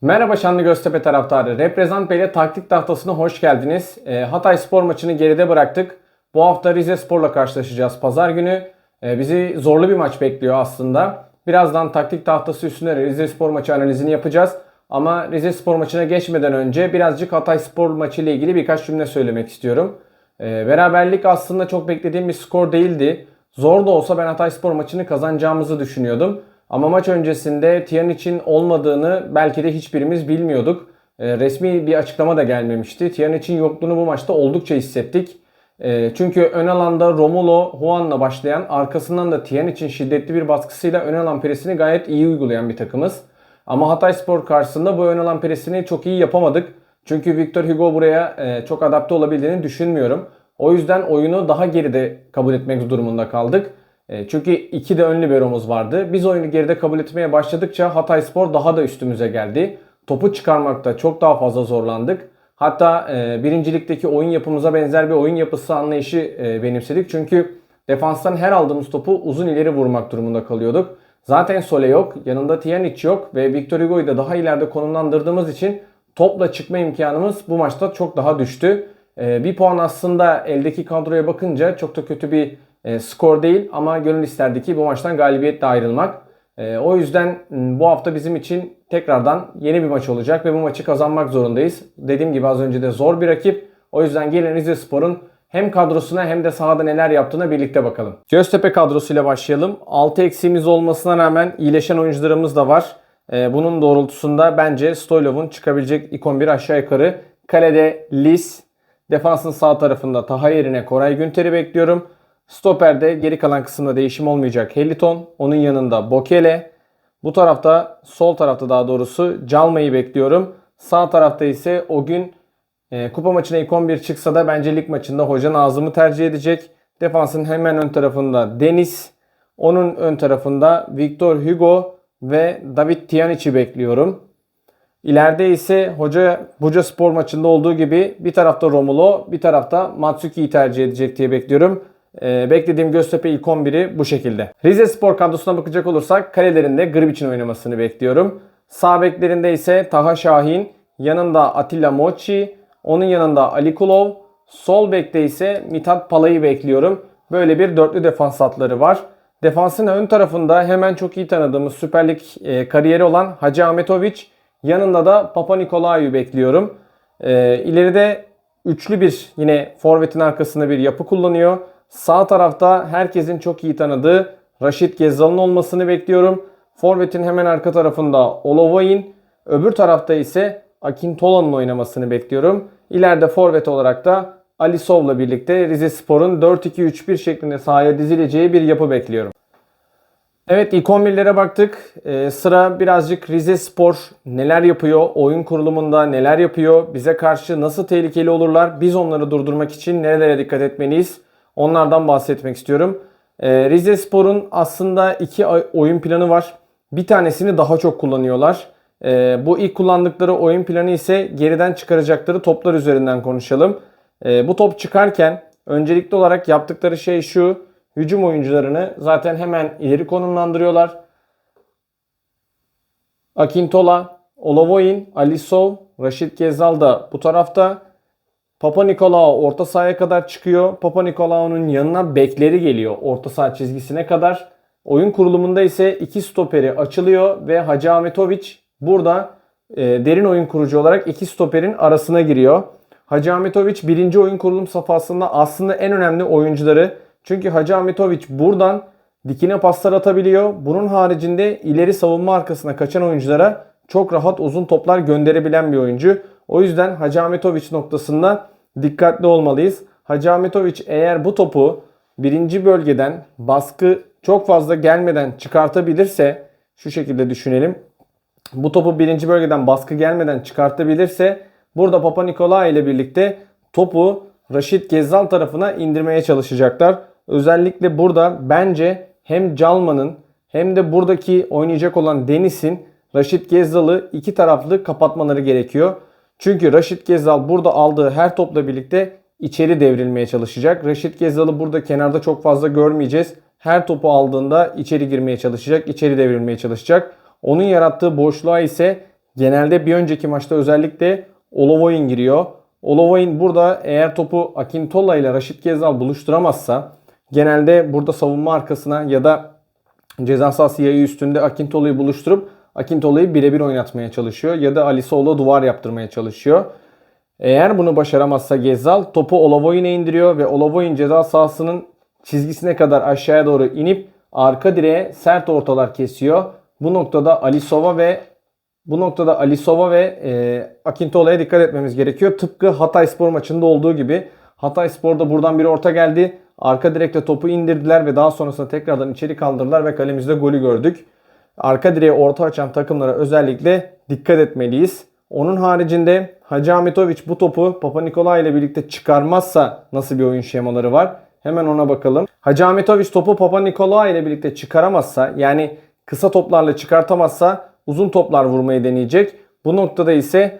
Merhaba Şanlı Göztepe taraftarı. Reprezent Bey'le taktik tahtasına hoş geldiniz. Ee, Hatay spor maçını geride bıraktık. Bu hafta Rize Spor'la karşılaşacağız pazar günü. Ee, bizi zorlu bir maç bekliyor aslında. Birazdan taktik tahtası üstüne Rize Spor maçı analizini yapacağız. Ama Rize Spor maçına geçmeden önce birazcık Hatay Spor maçı ile ilgili birkaç cümle söylemek istiyorum. Ee, beraberlik aslında çok beklediğim bir skor değildi. Zor da olsa ben Hatay Spor maçını kazanacağımızı düşünüyordum. Ama maç öncesinde Tiyan için olmadığını belki de hiçbirimiz bilmiyorduk. E, resmi bir açıklama da gelmemişti. Tiyan için yokluğunu bu maçta oldukça hissettik. E, çünkü ön alanda Romulo Juan'la başlayan arkasından da Tiyan için şiddetli bir baskısıyla ön alan presini gayet iyi uygulayan bir takımız. Ama Hatay Spor karşısında bu ön alan presini çok iyi yapamadık. Çünkü Victor Hugo buraya e, çok adapte olabildiğini düşünmüyorum. O yüzden oyunu daha geride kabul etmek durumunda kaldık. E, Çünkü iki de ön liberomuz vardı. Biz oyunu geride kabul etmeye başladıkça Hatay Spor daha da üstümüze geldi. Topu çıkarmakta çok daha fazla zorlandık. Hatta e, birincilikteki oyun yapımıza benzer bir oyun yapısı anlayışı e, benimsedik. Çünkü defanstan her aldığımız topu uzun ileri vurmak durumunda kalıyorduk. Zaten Sole yok, yanında Tijanic yok ve Victor Hugo'yu da daha ileride konumlandırdığımız için topla çıkma imkanımız bu maçta çok daha düştü. E, bir puan aslında eldeki kadroya bakınca çok da kötü bir e, skor değil ama gönül isterdi ki bu maçtan galibiyetle ayrılmak. E, o yüzden m, bu hafta bizim için tekrardan yeni bir maç olacak ve bu maçı kazanmak zorundayız. Dediğim gibi az önce de zor bir rakip. O yüzden gelin Rize Spor'un hem kadrosuna hem de sahada neler yaptığına birlikte bakalım. Göztepe kadrosuyla başlayalım. 6 eksiğimiz olmasına rağmen iyileşen oyuncularımız da var. E, bunun doğrultusunda bence Stoylov'un çıkabilecek ilk 11 aşağı yukarı. Kalede Lis, defansın sağ tarafında Taha yerine Koray Günter'i bekliyorum. Stoper'de geri kalan kısımda değişim olmayacak Heliton. Onun yanında Bokele. Bu tarafta sol tarafta daha doğrusu Calma'yı bekliyorum. Sağ tarafta ise o gün e, kupa maçına ilk 11 çıksa da bence lig maçında hoca Nazım'ı tercih edecek. Defansın hemen ön tarafında Deniz. Onun ön tarafında Victor Hugo ve David Tijanic'i bekliyorum. İleride ise hoca Buca Spor maçında olduğu gibi bir tarafta Romulo, bir tarafta Matsuki'yi tercih edecek diye bekliyorum. Ee, beklediğim Göztepe ilk 11'i bu şekilde. Rize Spor kadrosuna bakacak olursak kalelerinde Gribic'in oynamasını bekliyorum. Sağ beklerinde ise Taha Şahin, yanında Atilla Mochi, onun yanında Ali Kulov, sol bekte ise Mithat Pala'yı bekliyorum. Böyle bir dörtlü defans hatları var. Defansın ön tarafında hemen çok iyi tanıdığımız Süper Lig e, kariyeri olan Hacı Ahmetoviç, yanında da Papa Nikolaou'yu bekliyorum. E, ileride üçlü bir yine forvetin arkasında bir yapı kullanıyor. Sağ tarafta herkesin çok iyi tanıdığı Raşit Gezzal'ın olmasını bekliyorum. Forvet'in hemen arka tarafında Olovoyin. Öbür tarafta ise Akintola'nın oynamasını bekliyorum. İleride forvet olarak da Alisov'la birlikte Rize Spor'un 4-2-3-1 şeklinde sahaya dizileceği bir yapı bekliyorum. Evet ilk 11'lere baktık. Ee, sıra birazcık Rize Spor neler yapıyor, oyun kurulumunda neler yapıyor, bize karşı nasıl tehlikeli olurlar, biz onları durdurmak için nerelere dikkat etmeliyiz onlardan bahsetmek istiyorum. Ee, Rize Spor'un aslında iki oyun planı var. Bir tanesini daha çok kullanıyorlar. Ee, bu ilk kullandıkları oyun planı ise geriden çıkaracakları toplar üzerinden konuşalım. Ee, bu top çıkarken öncelikli olarak yaptıkları şey şu. Hücum oyuncularını zaten hemen ileri konumlandırıyorlar. Akintola, Olovoyin, Alisov, Raşit Gezal da bu tarafta. Papa Nikolaou orta sahaya kadar çıkıyor. Papa Nikolaou'nun yanına bekleri geliyor orta saha çizgisine kadar. Oyun kurulumunda ise iki stoperi açılıyor ve Hacı Ahmetoviç burada e, derin oyun kurucu olarak iki stoperin arasına giriyor. Hacı Ahmetoviç birinci oyun kurulum safhasında aslında en önemli oyuncuları. Çünkü Hacı Ahmetoviç buradan dikine paslar atabiliyor. Bunun haricinde ileri savunma arkasına kaçan oyunculara çok rahat uzun toplar gönderebilen bir oyuncu. O yüzden Hacı Ahmetoviç noktasında dikkatli olmalıyız. Hacı Ahmetoviç eğer bu topu birinci bölgeden baskı çok fazla gelmeden çıkartabilirse şu şekilde düşünelim. Bu topu birinci bölgeden baskı gelmeden çıkartabilirse burada Papa Nikolaou ile birlikte topu Raşit Gezzal tarafına indirmeye çalışacaklar. Özellikle burada bence hem Calman'ın hem de buradaki oynayacak olan Deniz'in Raşit Gezzal'ı iki taraflı kapatmaları gerekiyor. Çünkü Raşit Gezzal burada aldığı her topla birlikte içeri devrilmeye çalışacak. Raşit Gezzal'ı burada kenarda çok fazla görmeyeceğiz. her topu aldığında içeri girmeye çalışacak, içeri devrilmeye çalışacak. Onun yarattığı boşluğa ise genelde bir önceki maçta özellikle Olovoyin giriyor. Olovoyin burada eğer topu Akintola ile Raşit Gezal buluşturamazsa genelde burada savunma arkasına ya da ceza sahası yayı üstünde Akintola'yı buluşturup Akintola'yı birebir oynatmaya çalışıyor ya da Ali Sol'la duvar yaptırmaya çalışıyor. Eğer bunu başaramazsa Gezal topu Olavoyin'e indiriyor ve Olavoyin ceza sahasının çizgisine kadar aşağıya doğru inip arka direğe sert ortalar kesiyor. Bu noktada Alisova ve bu noktada Alisova ve e, Akintola'ya dikkat etmemiz gerekiyor. Tıpkı Hatay Spor maçında olduğu gibi. Hatay Spor'da buradan bir orta geldi. Arka direkte topu indirdiler ve daha sonrasında tekrardan içeri kaldırdılar ve kalemizde golü gördük. Arka direğe orta açan takımlara özellikle dikkat etmeliyiz. Onun haricinde Hacı Ahmetoviç bu topu Papa Nikola ile birlikte çıkarmazsa nasıl bir oyun şemaları var? Hemen ona bakalım. Hacı Ahmetoviç topu Papa Nikola ile birlikte çıkaramazsa yani kısa toplarla çıkartamazsa uzun toplar vurmayı deneyecek. Bu noktada ise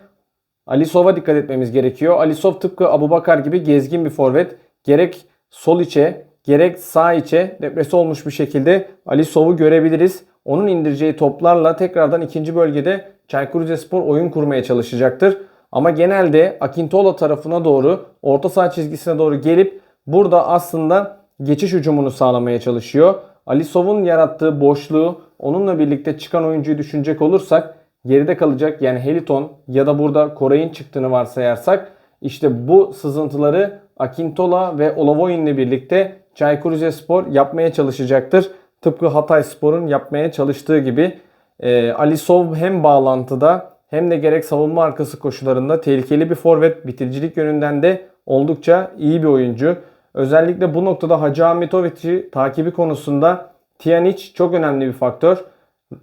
Alisov'a dikkat etmemiz gerekiyor. Alisov tıpkı Abubakar gibi gezgin bir forvet. Gerek sol içe gerek sağ içe depresi olmuş bir şekilde Alisov'u görebiliriz. Onun indireceği toplarla tekrardan ikinci bölgede Çaykur Rizespor oyun kurmaya çalışacaktır. Ama genelde Akintola tarafına doğru orta saha çizgisine doğru gelip burada aslında geçiş hücumunu sağlamaya çalışıyor. Alisov'un yarattığı boşluğu onunla birlikte çıkan oyuncuyu düşünecek olursak geride kalacak yani Heliton ya da burada Koray'ın çıktığını varsayarsak işte bu sızıntıları Akintola ve Olavoyin'le birlikte Çaykur Rizespor yapmaya çalışacaktır. Tıpkı Hatay Spor'un yapmaya çalıştığı gibi e, Alisov hem bağlantıda hem de gerek savunma arkası koşularında tehlikeli bir forvet bitiricilik yönünden de oldukça iyi bir oyuncu. Özellikle bu noktada Hacı Ahmetoviç'i takibi konusunda Tiyanic çok önemli bir faktör.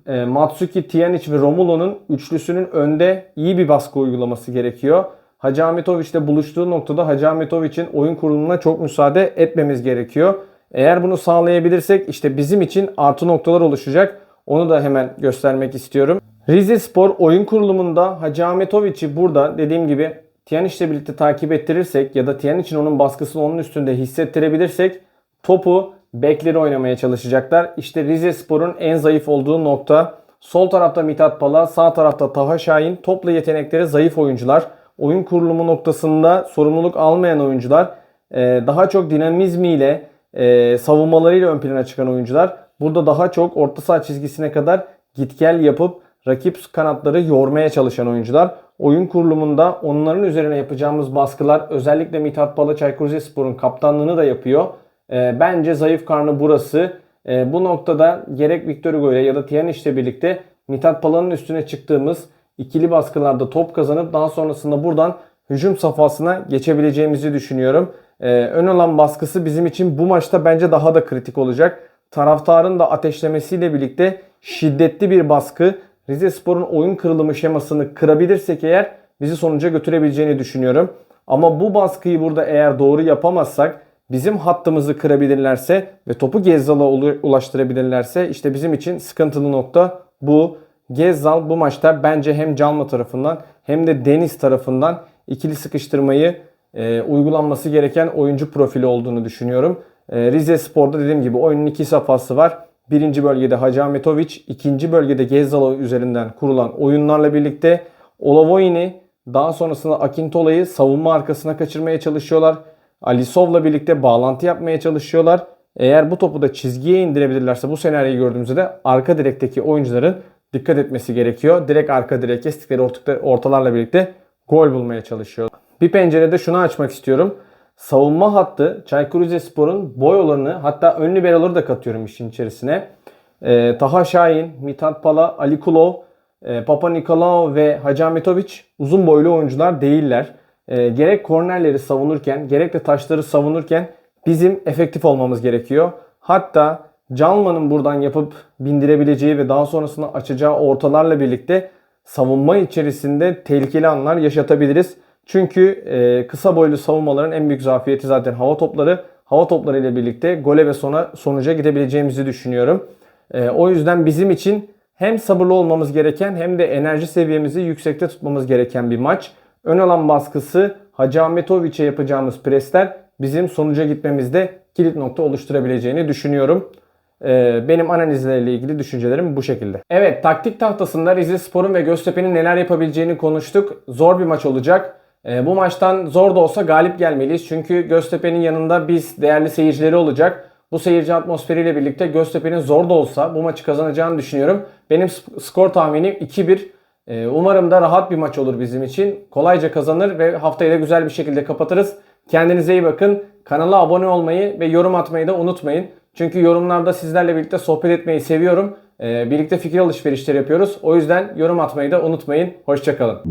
E, Matsuki, Tiyanic ve Romulo'nun üçlüsünün önde iyi bir baskı uygulaması gerekiyor. Hacı Ahmetoviç ile buluştuğu noktada Hacı Ahmetoviç'in oyun kurulumuna çok müsaade etmemiz gerekiyor. Eğer bunu sağlayabilirsek işte bizim için artı noktalar oluşacak. Onu da hemen göstermek istiyorum. Rize Spor oyun kurulumunda Hacı Ahmetoviç'i burada dediğim gibi Tiyanic ile birlikte takip ettirirsek ya da Tiyanic'in onun baskısını onun üstünde hissettirebilirsek topu bekleri oynamaya çalışacaklar. İşte Rize Spor'un en zayıf olduğu nokta. Sol tarafta Mithat Pala, sağ tarafta Taha Şahin. Topla yetenekleri zayıf oyuncular. Oyun kurulumu noktasında sorumluluk almayan oyuncular. Ee, daha çok dinamizmiyle, e, savunmalarıyla ön plana çıkan oyuncular. Burada daha çok orta saha çizgisine kadar git gel yapıp rakip kanatları yormaya çalışan oyuncular. Oyun kurulumunda onların üzerine yapacağımız baskılar özellikle Mithat Pala Çaykur Rizespor'un kaptanlığını da yapıyor. E, bence zayıf karnı burası. E, bu noktada gerek Victor Hugo ya da Tiyanic ile birlikte Mithat Pala'nın üstüne çıktığımız ikili baskılarda top kazanıp daha sonrasında buradan hücum safhasına geçebileceğimizi düşünüyorum. Ee, ön alan baskısı bizim için bu maçta bence daha da kritik olacak. Taraftarın da ateşlemesiyle birlikte şiddetli bir baskı Rize Spor'un oyun kırılımı şemasını kırabilirsek eğer bizi sonuca götürebileceğini düşünüyorum. Ama bu baskıyı burada eğer doğru yapamazsak bizim hattımızı kırabilirlerse ve topu Gezzal'a ulaştırabilirlerse işte bizim için sıkıntılı nokta bu. Gezzal bu maçta bence hem Canlı tarafından hem de Deniz tarafından ikili sıkıştırmayı e, uygulanması gereken oyuncu profili olduğunu düşünüyorum. E, Rize Spor'da dediğim gibi oyunun iki safhası var. Birinci bölgede Hacı Ahmetoviç, ikinci bölgede Gezzal üzerinden kurulan oyunlarla birlikte Olavoyin'i daha sonrasında Akintola'yı savunma arkasına kaçırmaya çalışıyorlar. Alisov'la birlikte bağlantı yapmaya çalışıyorlar. Eğer bu topu da çizgiye indirebilirlerse bu senaryoyu gördüğümüzde de arka direkteki oyuncuların dikkat etmesi gerekiyor. Direkt arka direk kestikleri ortalarla birlikte gol bulmaya çalışıyor. Bir pencerede şunu açmak istiyorum. Savunma hattı Çaykur Rizespor'un boy olanı hatta ön liberoları da katıyorum işin içerisine. Ee, Taha Şahin, Mithat Pala, Ali Kulov, e, Papa Nikolao ve Hacı Ahmetoviç uzun boylu oyuncular değiller. E, gerek kornerleri savunurken gerek de taşları savunurken bizim efektif olmamız gerekiyor. Hatta Canman'ın buradan yapıp bindirebileceği ve daha sonrasında açacağı ortalarla birlikte savunma içerisinde tehlikeli anlar yaşatabiliriz. Çünkü e, kısa boylu savunmaların en büyük zafiyeti zaten hava topları. Hava topları ile birlikte gole ve sona sonuca gidebileceğimizi düşünüyorum. E, o yüzden bizim için hem sabırlı olmamız gereken hem de enerji seviyemizi yüksekte tutmamız gereken bir maç. Ön alan baskısı Hacı Ahmetoviç'e yapacağımız presler bizim sonuca gitmemizde kilit nokta oluşturabileceğini düşünüyorum. Ee, benim analizlerle ilgili düşüncelerim bu şekilde. Evet taktik tahtasında Rize Spor'un ve Göztepe'nin neler yapabileceğini konuştuk. Zor bir maç olacak. Ee, bu maçtan zor da olsa galip gelmeliyiz. Çünkü Göztepe'nin yanında biz değerli seyircileri olacak. Bu seyirci atmosferiyle birlikte Göztepe'nin zor da olsa bu maçı kazanacağını düşünüyorum. Benim sk- skor tahminim 2-1. Ee, umarım da rahat bir maç olur bizim için. Kolayca kazanır ve haftayı da güzel bir şekilde kapatırız. Kendinize iyi bakın. Kanala abone olmayı ve yorum atmayı da unutmayın. Çünkü yorumlarda sizlerle birlikte sohbet etmeyi seviyorum. Ee, birlikte fikir alışverişleri yapıyoruz. O yüzden yorum atmayı da unutmayın. Hoşçakalın.